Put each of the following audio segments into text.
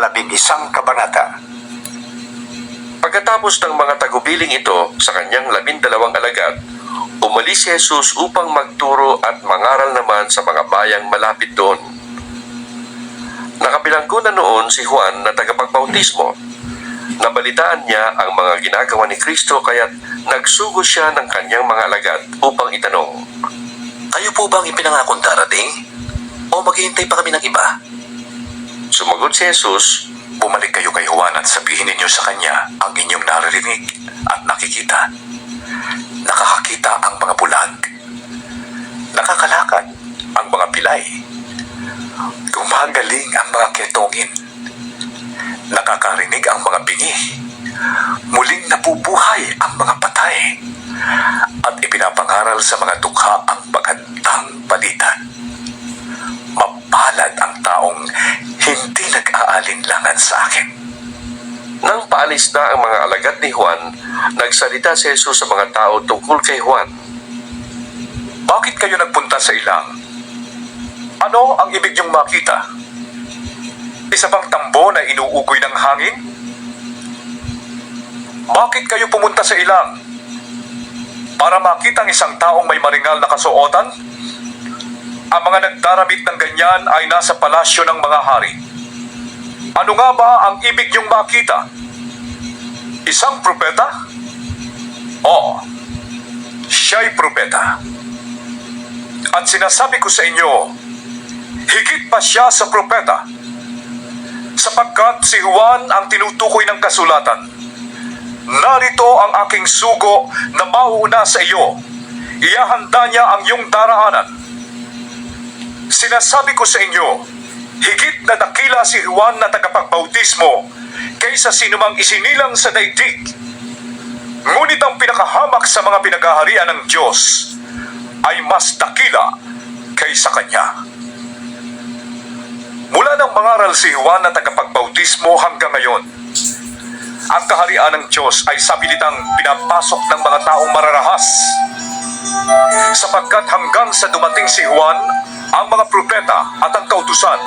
ikalabing isang kabanata. Pagkatapos ng mga tagubiling ito sa kanyang labindalawang alagad, umalis si Jesus upang magturo at mangaral naman sa mga bayang malapit doon. Nakabilanggo na noon si Juan na tagapagbautismo. Nabalitaan niya ang mga ginagawa ni Kristo kaya't nagsugo siya ng kanyang mga alagad upang itanong. Kayo po bang ipinangakong darating? O maghihintay pa kami ng iba? Sumagot si Jesus, Bumalik kayo kay Juan at sabihin ninyo sa kanya ang inyong naririnig at nakikita. Nakakakita ang mga bulag. Nakakalakad ang mga pilay. Gumagaling ang mga ketongin. Nakakarinig ang mga bingi. Muling nabubuhay ang mga patay. At ipinapangaral sa mga dukha ang magandang nag-aalinlangan sa akin. Nang paalis na ang mga alagad ni Juan, nagsalita si Jesus sa mga tao tungkol kay Juan. Bakit kayo nagpunta sa ilang? Ano ang ibig niyong makita? Isa bang tambo na inuugoy ng hangin? Bakit kayo pumunta sa ilang? Para makita ang isang taong may maringal na kasuotan? Ang mga nagdaramit ng ganyan ay nasa palasyo ng mga hari. Ano nga ba ang ibig niyong makita? Isang propeta? Oo, siya'y propeta. At sinasabi ko sa inyo, higit pa siya sa propeta. Sapagkat si Juan ang tinutukoy ng kasulatan. Narito ang aking sugo na mauuna sa iyo. Iyahanda niya ang iyong daraanan. Sinasabi ko sa inyo, higit na dakila si Juan na tagapagbautismo kaysa sinumang isinilang sa daigdig. Ngunit ang pinakahamak sa mga pinagaharian ng Diyos ay mas dakila kaysa kanya. Mula nang mangaral si Juan na tagapagbautismo hanggang ngayon, ang kaharian ng Diyos ay sabilitang pinapasok ng mga taong mararahas. Sapagkat hanggang sa dumating si Juan, ang mga propeta at ang kautusan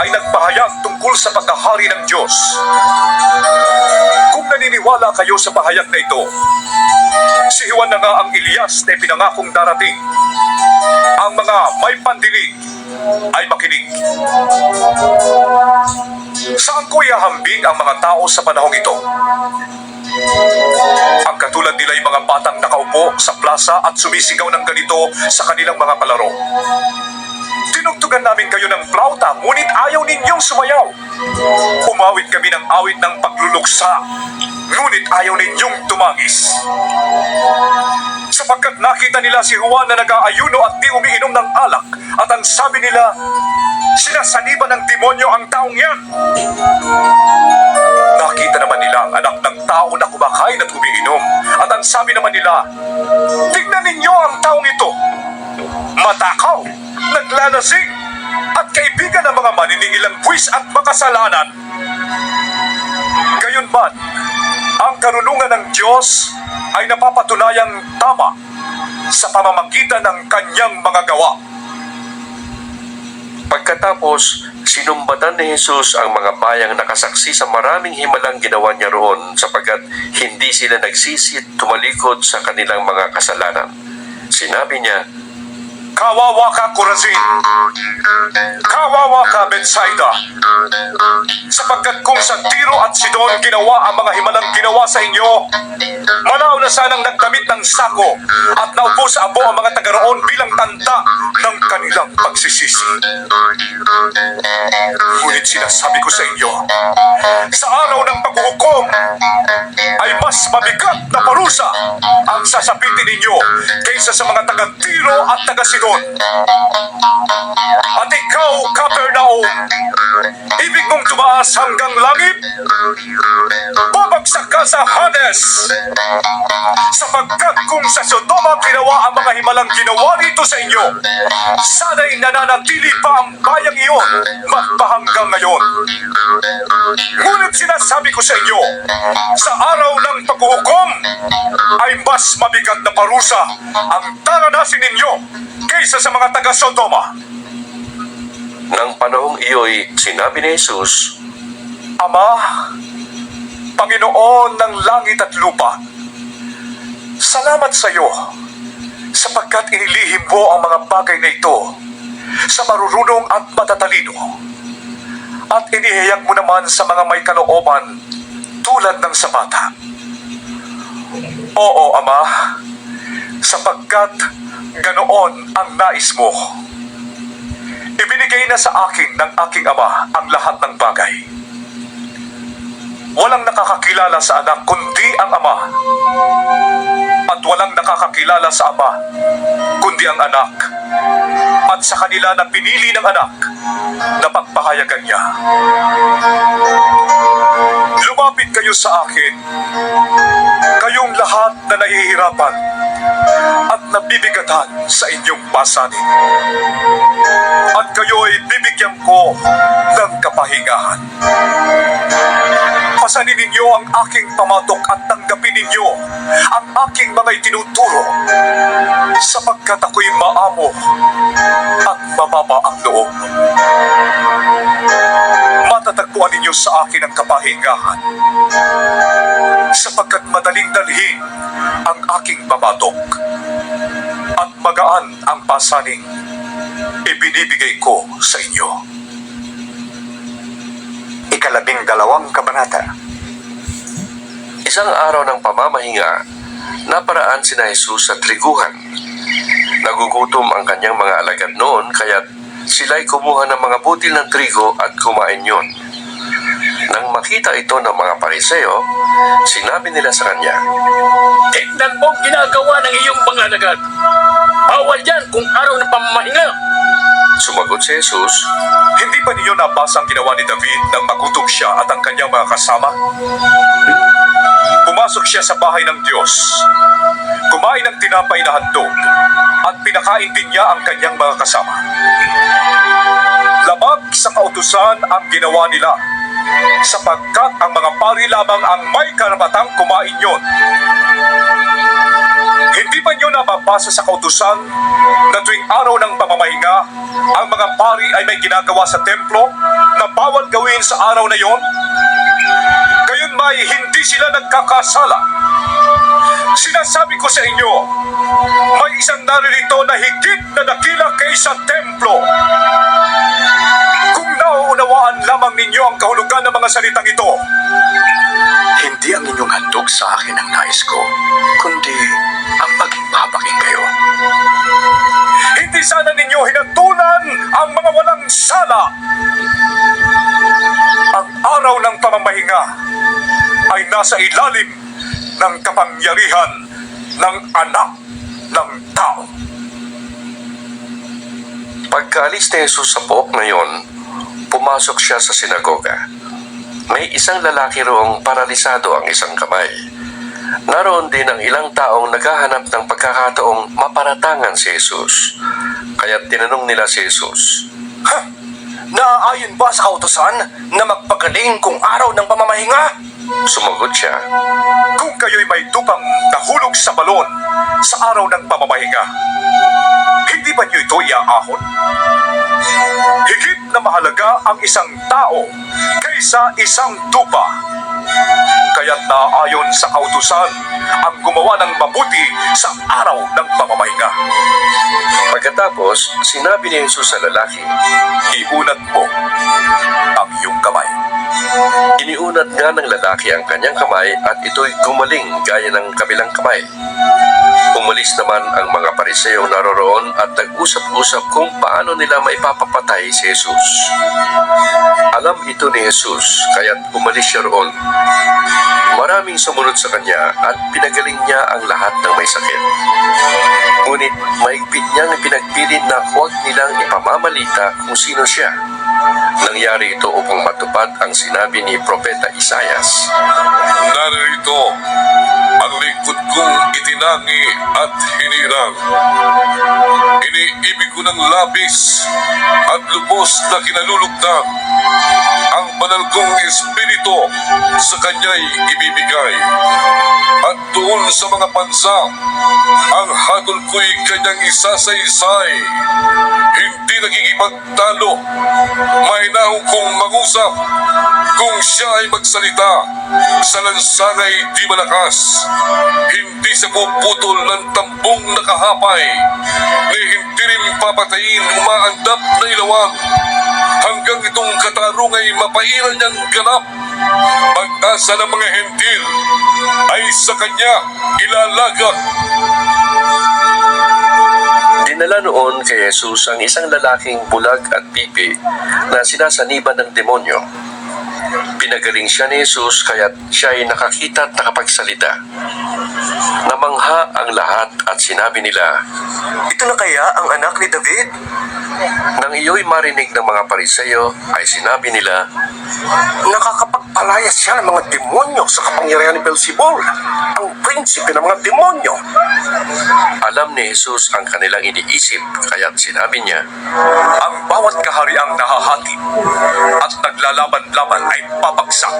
ay nagpahayag tungkol sa pagkahari ng Diyos. Kung naniniwala kayo sa pahayag na ito, si Juan na nga ang Elias na pinangakong darating. Ang mga may pandinig ay makinig. Saan ko ihahambing ang mga tao sa panahong ito? Ang katulad nila ay mga batang nakaupo sa plaza at sumisigaw ng ganito sa kanilang mga palaro. Tinugtugan namin kayo ng plauta, ngunit ayaw ninyong sumayaw. Umawit kami ng awit ng pagluluksa, ngunit ayaw ninyong tumangis. Sapagkat nakita nila si Juan na nag-aayuno at di umiinom ng alak, at ang sabi nila, sinasaniba ng demonyo ang taong yan. Nakita naman nila ang anak tao na kumakain at umiinom, at ang sabi naman nila, tignan ninyo ang taong ito. Matakaw, naglalasing, at kaibigan ng mga maniningil buwis at makasalanan. Gayunman, ang karunungan ng Diyos ay napapatunayang tama sa pamamagitan ng kanyang mga gawa. Pagkatapos, sinumbatan ni Jesus ang mga bayang nakasaksi sa maraming himalang ginawa niya roon sapagkat hindi sila nagsisit tumalikod sa kanilang mga kasalanan. Sinabi niya, Kawawa ka, Corazin! Kawawa ka, Bethsaida! Sapagkat kung sa Tiro at Sidon ginawa ang mga himalang ginawa sa inyo, malaw na sanang nagdamit ng sako at naupo sa abo ang mga taga roon bilang tanda ng kanilang pagsisisi. Ngunit sinasabi ko sa inyo, sa araw ng paghuhukom ay mas mabigat na parusa ang sasapitin ninyo kaysa sa mga taga Tiro at taga Sidon. At ikaw, Capernaum, ibig mong tumaas hanggang langit? Babagsak ka sa Hades! Sapagkat kung sa Sodoma ginawa ang mga himalang ginawa rito sa inyo, sana'y nananatili pa ang bayang iyon magpahanggang ngayon. Ngunit sinasabi ko sa inyo, sa araw ng paghuhukom ay mas mabigat na parusa ang daranasin ninyo kaysa sa mga taga-Sodoma. Nang panahong iyo'y sinabi ni Jesus, Ama, Panginoon ng langit at lupa, salamat sa iyo sapagkat inilihim mo ang mga bagay na ito sa marurunong at matatalino at inihayag mo naman sa mga may kalooban tulad ng sa bata. Oo, Ama, sapagkat ganoon ang nais mo. Ibinigay na sa akin ng aking ama ang lahat ng bagay. Walang nakakakilala sa anak kundi ang ama. At walang nakakakilala sa ama kundi ang anak. At sa kanila na pinili ng anak na pagpahayagan niya. Lumapit kayo sa akin, kayong lahat na nahihirapan at nabibigatan sa inyong pasanin. At kayo ay bibigyan ko ng kapahingahan. Pasanin ninyo ang aking pamatok at tanggapin ninyo ang aking mga itinuturo sapagkat ako'y maamo at mababa ang loob. Matatagpuan ninyo sa akin ang kapahingahan sapagkat madaling dalhin ang aking pamatok at magaan ang pasaning ibinibigay ko sa inyo. Ikalabing dalawang kabanata. Isang araw ng pamamahinga, naparaan si na Jesus sa triguhan. Nagugutom ang kanyang mga alagad noon kaya't sila'y kumuha ng mga butil ng trigo at kumain yon. Nang makita ito ng mga pariseo, sinabi nila sa kanya, Tignan mo ang ginagawa ng iyong mga alagad. Bawal yan kung araw ng pamamahinga. Sumagot si Jesus, Hindi ba ninyo nabasa ang ginawa ni David nang magutom siya at ang kanyang mga kasama? Pumasok siya sa bahay ng Diyos. Kumain ng tinapay na handog at pinakain din niya ang kanyang mga kasama. Labag sa kautusan ang ginawa nila sapagkat ang mga pari lamang ang may karapatang kumain yon. Nababasa sa kautusan na tuwing araw ng pamamahinga, ang mga pari ay may ginagawa sa templo na bawal gawin sa araw na yon? Gayon may hindi sila nagkakasala. Sinasabi ko sa inyo, may isang naririto na higit na dakila kaysa templo. Kung nauunawaan lamang ninyo ang kahulugan ng mga salitang ito, ang inyong handog sa akin ang nais ko, kundi ang maging mapaking kayo. Hindi sana ninyo hinatulan ang mga walang sala. Ang araw ng pamamahinga ay nasa ilalim ng kapangyarihan ng anak ng tao. Pagkaalis ni Jesus sa pook na yon, pumasok siya sa sinagoga. May isang lalaki roong paralisado ang isang kamay. Naroon din ang ilang taong naghahanap ng pagkakataong maparatangan si Jesus. Kaya tinanong nila si Jesus, Ha? Naaayon ba sa kautosan na magpagaling kung araw ng pamamahinga? Sumagot siya, Kung kayo'y may tupang nahulog sa balon sa araw ng pamamahinga, hindi ba niyo ito iaahon? Higit na mahalaga ang isang tao kaysa isang tupa. Kaya't naayon sa kautusan ang gumawa ng mabuti sa araw ng pamamahinga. Pagkatapos, sinabi ni Jesus sa lalaki, Iunat mo ang iyong kamay. Iniunat nga ng lalaki ang kanyang kamay at ito'y gumaling gaya ng kabilang kamay. Umalis naman ang mga pariseo naroroon at nag-usap-usap kung paano nila maipapapatay si Jesus. Alam ito ni Jesus, kaya't umalis siya roon. Maraming sumunod sa kanya at pinagaling niya ang lahat ng may sakit. Ngunit maigpit niyang pinagpilit na huwag nilang ipamamalita kung sino siya. Nangyari ito upang matupad ang sinabi ni Propeta Isayas. Narito ang lingkod kong itinangi at hinirang. Iniibig ko ng labis at lubos na kinalulugdan. Ang banal kong espiritu sa kanya'y ibibigay. At doon sa mga bansa, ang hatol ko'y kanyang isasaysay. Hindi nagigipagtalo. May na tao kung mag-usap, kung siya ay magsalita, sa lansangay di malakas, hindi sa puputol ng tambong nakahapay, na hindi rin papatayin umaandap na ilawang, hanggang itong katarong ay mapairan niyang ganap. Pag-asa ng mga hentil ay sa kanya ilalagak. Dinala noon kay Jesus ang isang lalaking bulag at pipi na sinasaniban ng demonyo. Pinagaling siya ni Jesus kaya't siya ay nakakita at nakapagsalita. Namangha ang lahat at sinabi nila, Ito na kaya ang anak ni David? Nang iyo'y marinig ng mga pariseyo ay sinabi nila, Nakakapagpalayas siya ng mga demonyo sa kapangyarihan ni Belzebul, ang prinsipe ng mga demonyo. alam ni Jesus ang kanilang iniisip kaya't sinabi niya, Ang bawat kahariang nahahati at naglalaban-laban ay babagsak.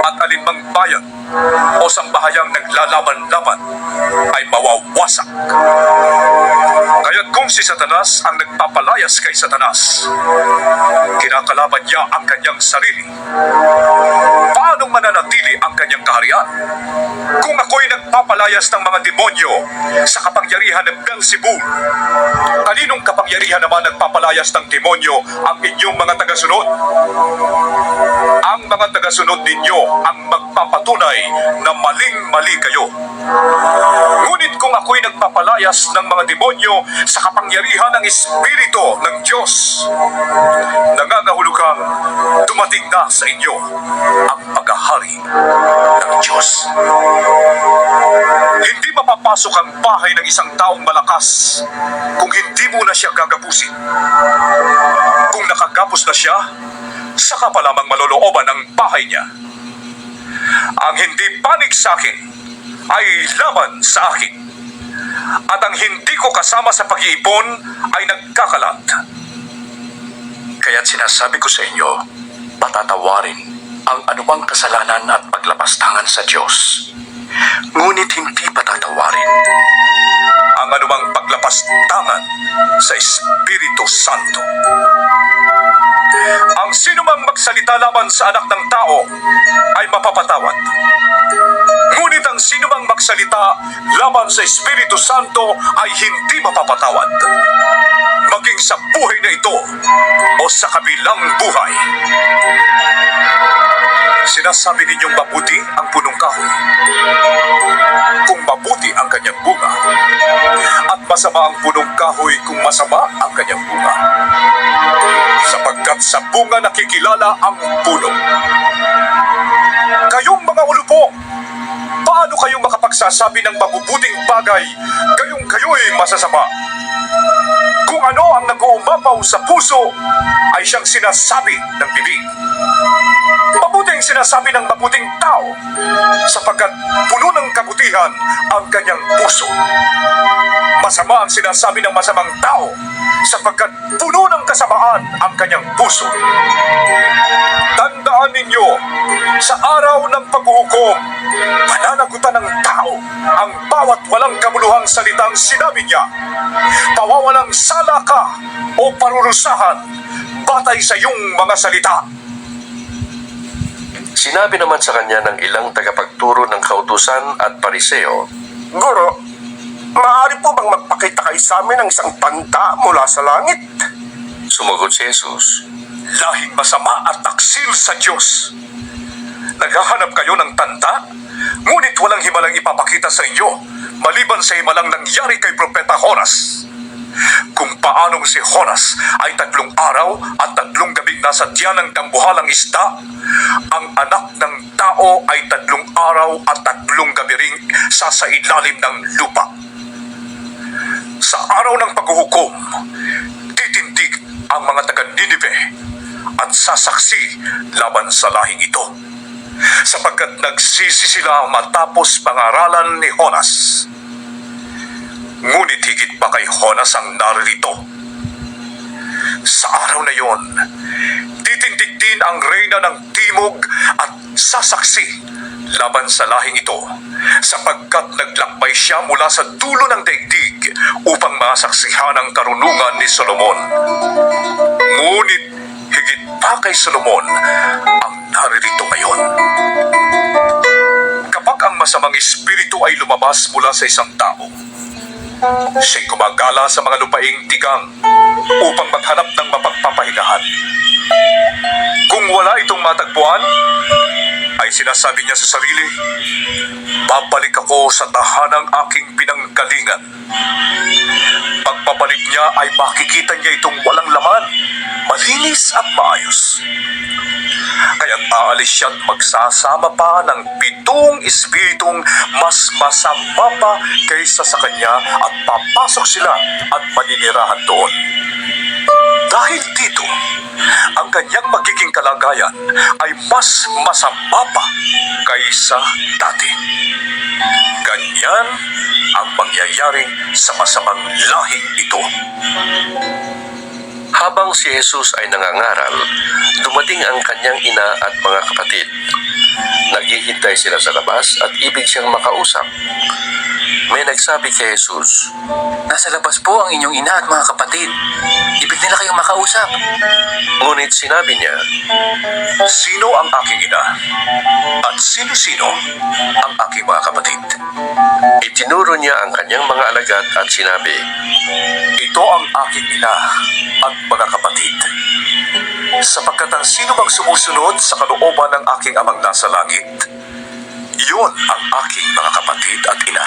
At alinmang bayan o sambahayang naglalaban-laban ay mawawasak. Kaya't kung si Satanas ang nagpapalayas kay Satanas, kinakalaban niya ang kanyang sarili. Paano mananatili ang kanyang kaharian? Kung ako'y nagpapalayas ng mga demonyo sa kapangyarihan ng Beelzebul, kaninong kapangyarihan naman nagpapalayas ng demonyo ang inyong mga tagasunod? Ang mga tagasunod ninyo ang magpapatunay na maling-mali kayo. Ngunit kung ako'y nagpapalayas ng mga demonyo sa kapangyarihan ng Espiritu ng Diyos, nangangahulugang dumating na sa inyo ang paghahari ng Diyos. Hindi mapapasok ang bahay ng isang taong malakas kung hindi mo na siya gagapusin. Kung nakagapos na siya, saka pa lamang malolooban ang bahay niya. Ang hindi panig sa akin ay laban sa akin. At ang hindi ko kasama sa pag-iipon ay nagkakalat. Kaya't sinasabi ko sa inyo, patatawarin ang anumang kasalanan at paglapastangan sa Diyos. Ngunit hindi patatawarin ang anumang paglapastangan sa Espiritu Santo. Ang sinumang magsalita laban sa anak ng tao ay mapapatawad. Ngunit ang sinumang magsalita laban sa Espiritu Santo ay hindi mapapatawad. Maging sa buhay na ito o sa kabilang buhay. Sinasabi ninyong mabuti ang punong kahoy. Kung mabuti ang kanyang bunga, at masama ang punong kahoy kung masama ang kanyang bunga. Sapagkat sa bunga nakikilala ang puno. Kayong mga ulupong, paano kayong makapagsasabi ng mabubuting bagay gayong kayo'y masasama? Kung ano ang nag-uumapaw sa puso ay siyang sinasabi ng bibig. Mabuting sinasabi ng mabuting tao sapagkat puno ng kabutihan ang kanyang puso. Masama ang sinasabi ng masamang tao sapagkat puno ng kasamaan ang kanyang puso. Tandaan ninyo, sa araw ng paghuhukom, pananagutan ng tao ang bawat walang kabuluhang salitang sinabi niya. Pawawalang sala ka o parurusahan batay sa iyong mga salita. Sinabi naman sa kanya ng ilang tagapagturo ng kautusan at pariseo, Guro, maaari po bang magpakita kayo sa amin ng isang tanda mula sa langit? sumagot si Jesus, lahing masama at taksil sa Diyos. Naghahanap kayo ng tanda, ngunit walang himalang ipapakita sa inyo, maliban sa himalang nangyari kay Propeta Horas. Kung paanong si Horas ay tatlong araw at tatlong gabing nasa tiyan ng dambuhalang isda, ang anak ng tao ay tatlong araw at tatlong gabi ring sa ilalim ng lupa. Sa araw ng paghuhukom, titindig ang mga taga Ninive at sasaksi laban sa lahing ito. Sapagkat nagsisi sila matapos pangaralan ni Honas. Ngunit higit pa kay Honas ang naririto. Sa araw na yon, titindig din ang reyna ng timog at sasaksi laban sa lahing ito sapagkat naglakbay siya mula sa dulo ng daigdig upang masaksihan ang karunungan ni Solomon. Ngunit mula kay Solomon ang naririto ngayon. Espiritu ay lumabas mula sa isang tao, siya'y gumagala sa mga lupaing tigang upang maghanap ng mapagpapahingahan. Kung wala itong matagpuan, ay sinasabi niya sa sarili, babalik ako sa tahanang aking pinanggalingan. Pagbabalik niya ay makikita niya itong walang laman, malinis at maayos. Kaya't aalis siya at magsasama pa ng pitong espiritong mas masama pa kaysa sa kanya at papasok sila at maninirahan doon. Dahil dito, ang kanyang magiging kalagayan ay mas masama pa kaysa dati. Ganyan ang mangyayari sa masamang lahing ito. Habang si Jesus ay nangangaral, dumating ang kanyang ina at mga kapatid. Naghihintay sila sa labas at ibig siyang makausap. May nagsabi kay Jesus, Nasa labas po ang inyong ina at mga kapatid. Ibig nila kayong makausap. ngunit sinabi niya, Sino ang aking ina? At sino-sino ang aking mga kapatid? itinuro niya ang kanyang mga alagad at sinabi, Ito ang aking ina at mga kapatid. Sapagkat ang sino mang sumusunod sa kalooban ng aking amang nasa langit, yun ang aking mga kapatid at ina.